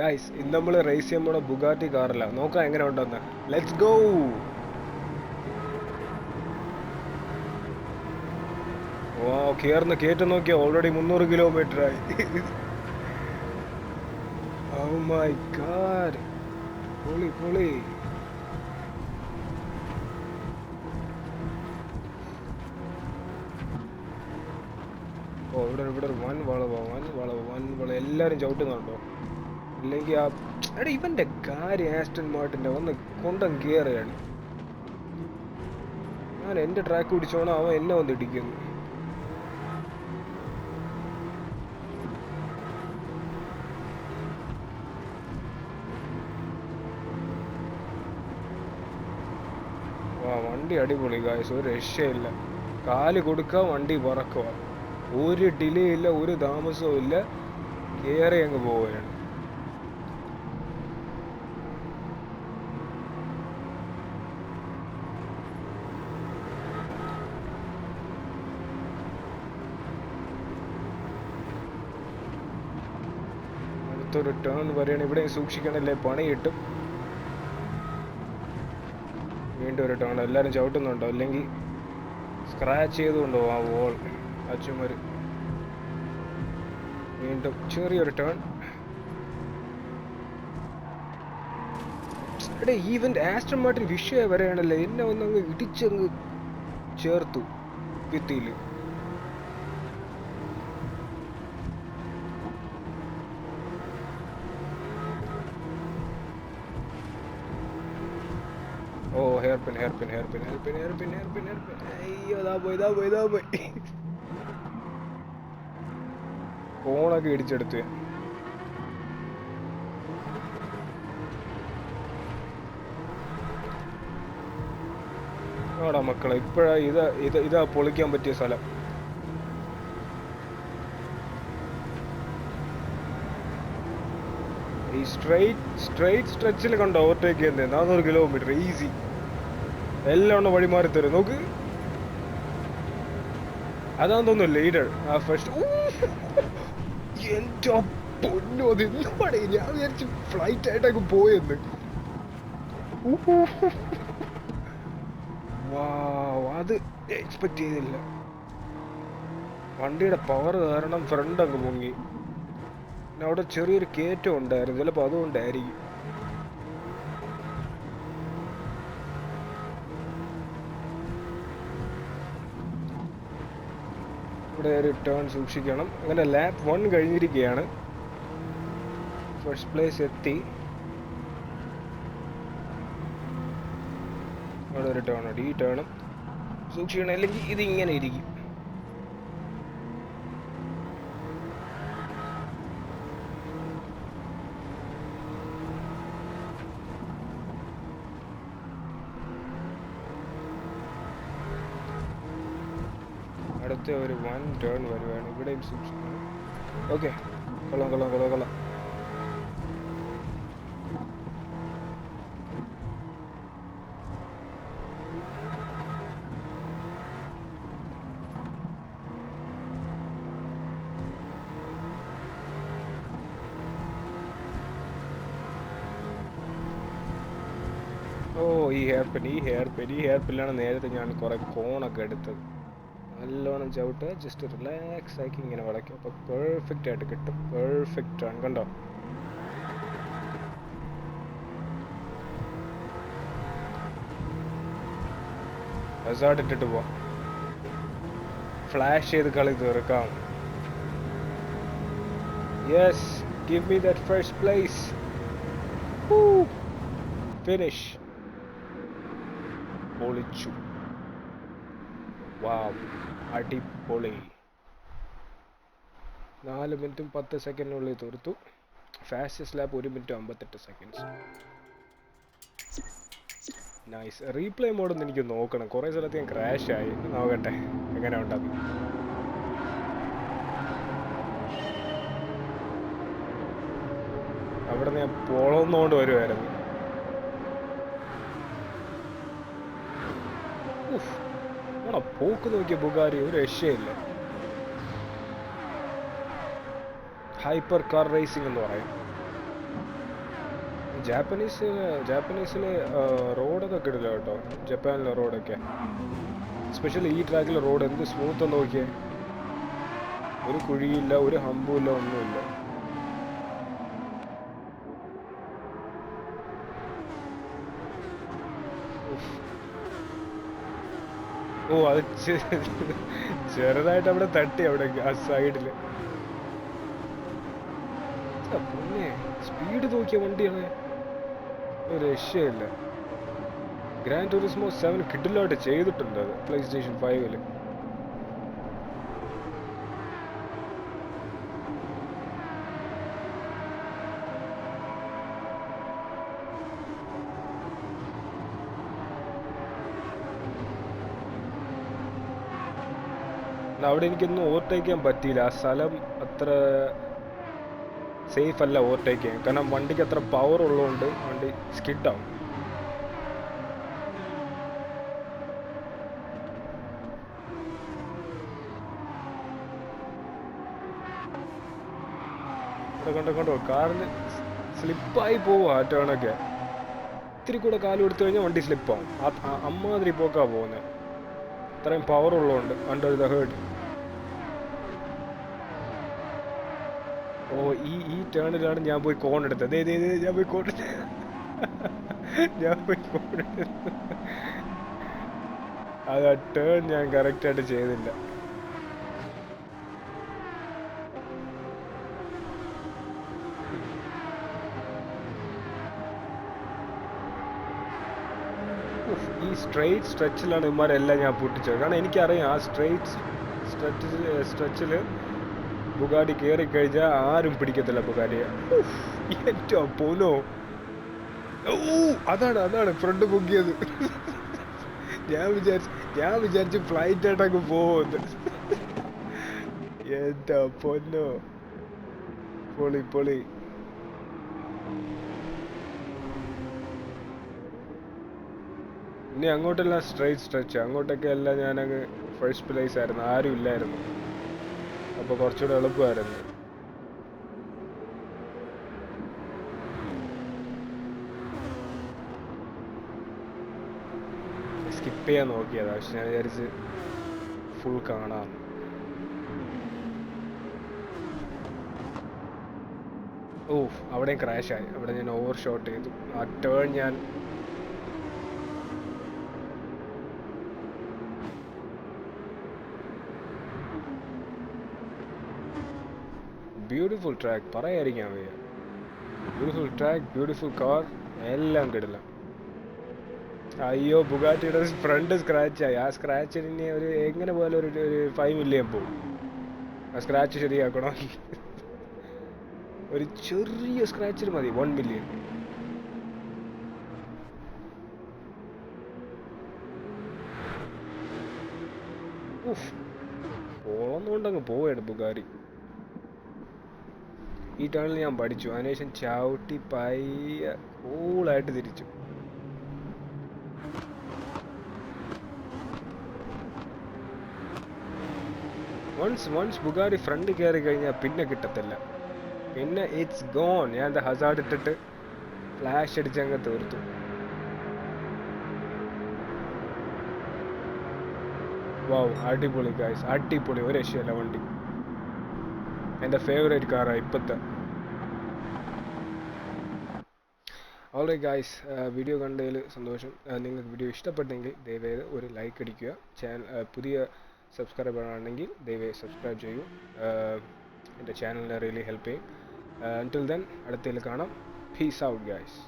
Guys ഇന്ന് നമ്മൾ raise ചെയ്യാൻ പോണ ബുഗാറ്റി കാറില്ല നോക്കാം എങ്ങനെ ഉണ്ടെന്ന്. ലെറ്റ്സ് ഗോ ഓ കയറുന്ന കയറ്റം നോക്കിയാ ഓൾറെഡി മുന്നൂറ് കിലോമീറ്റർ ആയി. ഓ മൈ ഗാഡ് പൊളി പൊളി. ഓ ഇവിടെ ഇവിടെ വൻ വളവ് വൻ വളവ് വൻ വളവ് എല്ലാവരും ചവിട്ടുന്നുണ്ടോ? ഇല്ലെങ്കിൽ ആ എടാ ഇവന്റെ കാര്യം ആസ്റ്റൺ മാർട്ടിന്റെ ഒന്ന് കൊണ്ടം കയറുകയാണ് ഞാൻ എന്റെ ട്രാക്ക് പിടിച്ചോണം അവൻ എന്നെ വന്ന് ഇടിക്കുന്നു. വണ്ടി അടിപൊളി കായസ് ഒരു രക്ഷയില്ല. കാൽ കൊടുക്കുക വണ്ടി പറക്കുക ഒരു ഡിലേ ഇല്ല ഒരു താമസവും ഇല്ല. കയറി അങ്ങ് പോവുകയാണ്. അടുത്തൊരു ടേൺ വരെയാണ് ഇവിടെ സൂക്ഷിക്കണല്ലേ? പണി കിട്ടും വീണ്ടും ഒരു ടേൺ എല്ലാവരും ചവിട്ടുന്നുണ്ടോ? അല്ലെങ്കിൽ സ്ക്രാച്ച് ചെയ്തുകൊണ്ടോ ആ വോൾ ആ ചുമര്. വീണ്ടും ചെറിയൊരു ടേൺ എടേ ഈവന്റ് ആസ്റ്റർ മാർട്ടിൻ വിഷയ വരെയാണല്ലേ. എന്നെ ഒന്ന് അങ്ങ് ഇടിച്ചങ്ങ് ചേർത്തു ഭിത്തിയിൽ ഓ hair pin hair pin hair pin hair pin hair pin hair pin അയ്യോ ഇതാ പോയി ഇതാ പോയി ഇതാ പോയി ഫോണൊക്കെ ഇടിച്ചെടുത്ത്. ആടാ മക്കളെ ഇപ്പോഴാ ഇതാ ഇത് ഇതാ പൊളിക്കാൻ പറ്റിയ സ്ഥലം. ഈ സ്ട്രൈറ്റ് സ്ട്രൈറ്റ് സ്ട്രെച്ചിൽ കണ്ടോ ഓവർടേക്ക് ചെയ്യുന്നത് നാനൂറ് കിലോമീറ്റർ ഈസി എല്ലാം ഒന്ന് വഴി മാറി തരും. നോക്ക്. അതാന്ന് തോന്നുന്നു ലീഡർ ആ ഫസ്റ്റ് എന്റെ പൊന്നു അത് പടേ ഞാൻ വിചാരിച്ചു ഫ്ലൈറ്റ് ആയിട്ടൊക്കെ പോയെന്ന്. അത് എക്സ്പെക്ട് ചെയ്തില്ല. വണ്ടിയുടെ പവർ കാരണം ഫ്രണ്ട് അങ്ങ് പൊങ്ങി. അവിടെ ചെറിയൊരു കയറ്റം ഉണ്ടായിരുന്നു. ചിലപ്പോൾ അതുകൊണ്ടായിരിക്കും. ഇവിടെ ഒരു ടേൺ സൂക്ഷിക്കണം. അങ്ങനെ ലാപ്പ് വൺ കഴിഞ്ഞിരിക്കുകയാണ്. ഫസ്റ്റ് പ്ലേസ് എത്തി. അവിടെ ഒരു ടേൺ ഉണ്ട്. ഈ ടേണും സൂക്ഷിക്കണം. അല്ലെങ്കിൽ ഇതിങ്ങനെ ഇരിക്കും. അടുത്ത ഒരു വൺ ടേൺ വരുവാണ്. ഇവിടെയും സൂക്ഷിക്കുന്നത് ഓക്കെ കൊള്ളാം കൊള്ളാം കൊള്ളാം കൊള്ളാം. ഓ ഈ ഹെയർ പിൻ ഈ ഹെയർ പിൻ ഈ ഹെയർ പിന്നാണ് നേരത്തെ ഞാൻ കുറെ കോണൊക്കെ എടുത്തത്. നല്ലോണം ചവിട്ടുക ജസ്റ്റ് റിലാക്സ് ആക്കി ഇങ്ങനെ വളയ്ക്കും. അപ്പോൾ പെർഫെക്റ്റ് ആയിട്ട് കിട്ടും. പെർഫെക്റ്റ് ആണ് കണ്ടോ? ഹസാർഡ് ഇട്ടിട്ട് പോവാം. ഫ്ലാഷ് ചെയ്ത് കളി തീർക്കാം. Yes give me that first place finish പൊളിച്ചു. വാവ് അടിപൊളി. നാല് മിനിറ്റും പത്ത് സെക്കൻഡിനുള്ളിൽ തീർത്തു. ഫാസ്റ്റസ്റ്റ് ലാപ്പ് ഒരു മിനിറ്റ് അമ്പത്തെട്ട് സെക്കൻഡ്സ് നൈസ് റീപ്ലേ മോഡൊന്ന് എനിക്ക് നോക്കണം. കുറേ സ്ഥലത്ത് ഞാൻ ക്രാഷ് ആയി. നോക്കട്ടെ. എങ്ങനെ ഉണ്ടെന്ന്. അവിടെ ഞാൻ പോളന്നുകൊണ്ട് വരുമായിരുന്നു ഉഫ്. ആണോ പോക്ക് നോക്കിയ ബുഗാരി ഒരു രക്ഷയില്ല. ഹൈപ്പർ കാർ റേസിംഗ് എന്ന് പറയും. ജാപ്പനീസ് ജാപ്പനീസിൽ റോഡൊക്കെ ഇടില്ല കേട്ടോ. ജപ്പാനിലെ റോഡൊക്കെ. സ്പെഷ്യലി ഈ ട്രാക്കിലെ റോഡ് എന്ത് സ്മൂത്ത് നോക്കിയേ. ഒരു കുഴിയില്ല ഒരു ഹമ്പുമില്ല ഒന്നുമില്ല. ഓ അത് ചെറുതായിട്ട് അവിടെ തട്ടി അവിടെ ആ സൈഡിൽ. പിന്നെ സ്പീഡ് നോക്കിയ വണ്ടിയാണ്. ഒരു രക്ഷയില്ല ഗ്രാൻഡ് ടൂറിസ്മോ സെവൻ കിഡിലായിട്ട് ചെയ്തിട്ടുണ്ട് അത് പ്ലേ സ്റ്റേഷൻ ഫൈവിൽ അവിടെ എനിക്കൊന്നും ഓവർടേക്ക് ചെയ്യാൻ പറ്റിയില്ല. ആ സ്ഥലം അത്ര സേഫ് അല്ല ഓവർടേക്ക് ചെയ്യാൻ. കാരണം വണ്ടിക്ക് അത്ര പവർ ഉള്ളതുകൊണ്ട് വണ്ടി സ്കിഡാവും കണ്ടോ കണ്ടോ കാറിന് സ്ലിപ്പായി പോവുക ആ ടേണൊക്കെ ഇത്തിരി കൂടെ കാലം എടുത്തു കഴിഞ്ഞാൽ വണ്ടി സ്ലിപ്പാവും അമ്മാതിരി പോക്കാ പോകുന്നത് അത്രയും പവർ ഉള്ളതുകൊണ്ട് അണ്ടർ ദ ഹേർഡ് ഓ ഈ ഈ ടേണിലാണ് ഞാൻ പോയി കോൺ എടുത്തത്. ദേ, ദേ, ഞാൻ പോയി കോൺ ഞാൻ പോയി കോൺ എടുത്തത്. അത് ആ ടേൺ ഞാൻ കറക്റ്റ് ആയിട്ട് ചെയ്തില്ല. ഈ സ്ട്രെയിറ്റ് സ്ട്രെച്ചിലാണ് ഇമാരെല്ലാം ഞാൻ പൊട്ടിച്ചത്. കാരണം എനിക്കറിയാം ആ സ്ട്രെയിറ്റ് സ്ട്രെച്ചിൽ സ്ട്രെച്ചിൽ ബുഗാടി കയറി കഴിഞ്ഞാൽ ആരും പിടിക്കത്തില്ല ബുഗാടിയെ ഏറ്റവും പോലോ ഓ അതാണ് അതാണ് ഫ്രണ്ട് പൊക്കിയത്. ഞാൻ വിചാരിച്ചു ഞാൻ വിചാരിച്ചു ഫ്ലൈറ്റ് ആയിട്ടങ്ങ് പോകുമെന്ന് എന്താ പൊന്നോ. പൊളി പൊളി. ഇനി അങ്ങോട്ടെല്ലാം സ്ട്രൈറ്റ് സ്ട്രെച്ച് അങ്ങോട്ടൊക്കെ എല്ലാം ഞാനങ്ങ് ഫസ്റ്റ് പ്ലേസ് ആയിരുന്നു. ആരും ഇല്ലായിരുന്നു. അപ്പോൾ കുറച്ചുകൂടെ എളുപ്പമായിരുന്നു. സ്കിപ്പ് ചെയ്യാൻ നോക്കിയതാ പക്ഷെ ഞാൻ വിചാരിച്ച് ഫുൾ കാണാം ഓ അവിടെയും ക്രാഷ് ആയി. അവിടെ ഞാൻ ഓവർ ഷോട്ട് ചെയ്തു. ആ ടേൺ ഞാൻ ബ്യൂട്ടിഫുൾ ട്രാക്ക് പറയാതിരിക്കാൻ വയ്യ. ബ്യൂട്ടിഫുൾ ട്രാക്ക് ബ്യൂട്ടിഫുൾ കാർ എല്ലാം കിടില്ല അയ്യോ ബുഗാറ്റിയുടെ ഫ്രണ്ട് സ്ക്രാച്ച് ആയി. ആ സ്ക്രാച്ചിന് ഒരു എങ്ങനെ പോലെ ഒരു ഒരു ഫൈവ് മില്യൺ പോകും ആ സ്ക്രാച്ച് ശരിയാക്കണോ? ഒരു ചെറിയ സ്ക്രാച്ചിന് മതി വൺ മില്യൺ പോന്നുകൊണ്ടങ്ങ് പോവാണ് ബുഗാരി. ഈ ടേണിൽ ഞാൻ പഠിച്ചു. അതിനുശേഷം ചവിട്ടി പയ്യ കൂളായിട്ട് തിരിച്ചു. വൺസ് വൺസ് ബുഗാരി ഫ്രണ്ട് കയറി കഴിഞ്ഞാൽ പിന്നെ കിട്ടത്തില്ല. പിന്നെ ഇറ്റ്സ് ഗോൺ ഞാൻ എന്താ ഹസാർഡ് ഇട്ടിട്ട് ഫ്ലാഷ് അടിച്ച് അടിച്ചങ്ങ് തീർത്തു. വാവ് അടിപൊളി ഗായ്സ് അടിപൊളി. ഒരു രക്ഷയല്ല വണ്ടി. എന്റെ ഫേവറേറ്റ് കാറാണ് ഇപ്പോഴത്തെ ഓൾറൈ ഗായ്സ് വീഡിയോ കണ്ടതിൽ സന്തോഷം. Uh, നിങ്ങൾക്ക് വീഡിയോ ഇഷ്ടപ്പെട്ടെങ്കിൽ ദയവേത് ഒരു ലൈക്ക് അടിക്കുക. ചാനൽ പുതിയ സബ്സ്ക്രൈബർ ആണെങ്കിൽ ദയവായി സബ്സ്ക്രൈബ് ചെയ്യൂ. Uh, എന്റെ ചാനലിനെ റിയലി ഹെൽപ്പ് ചെയ്യും. അന്റിൽ ദെൻ അടുത്തതിൽ കാണാം. Peace out guys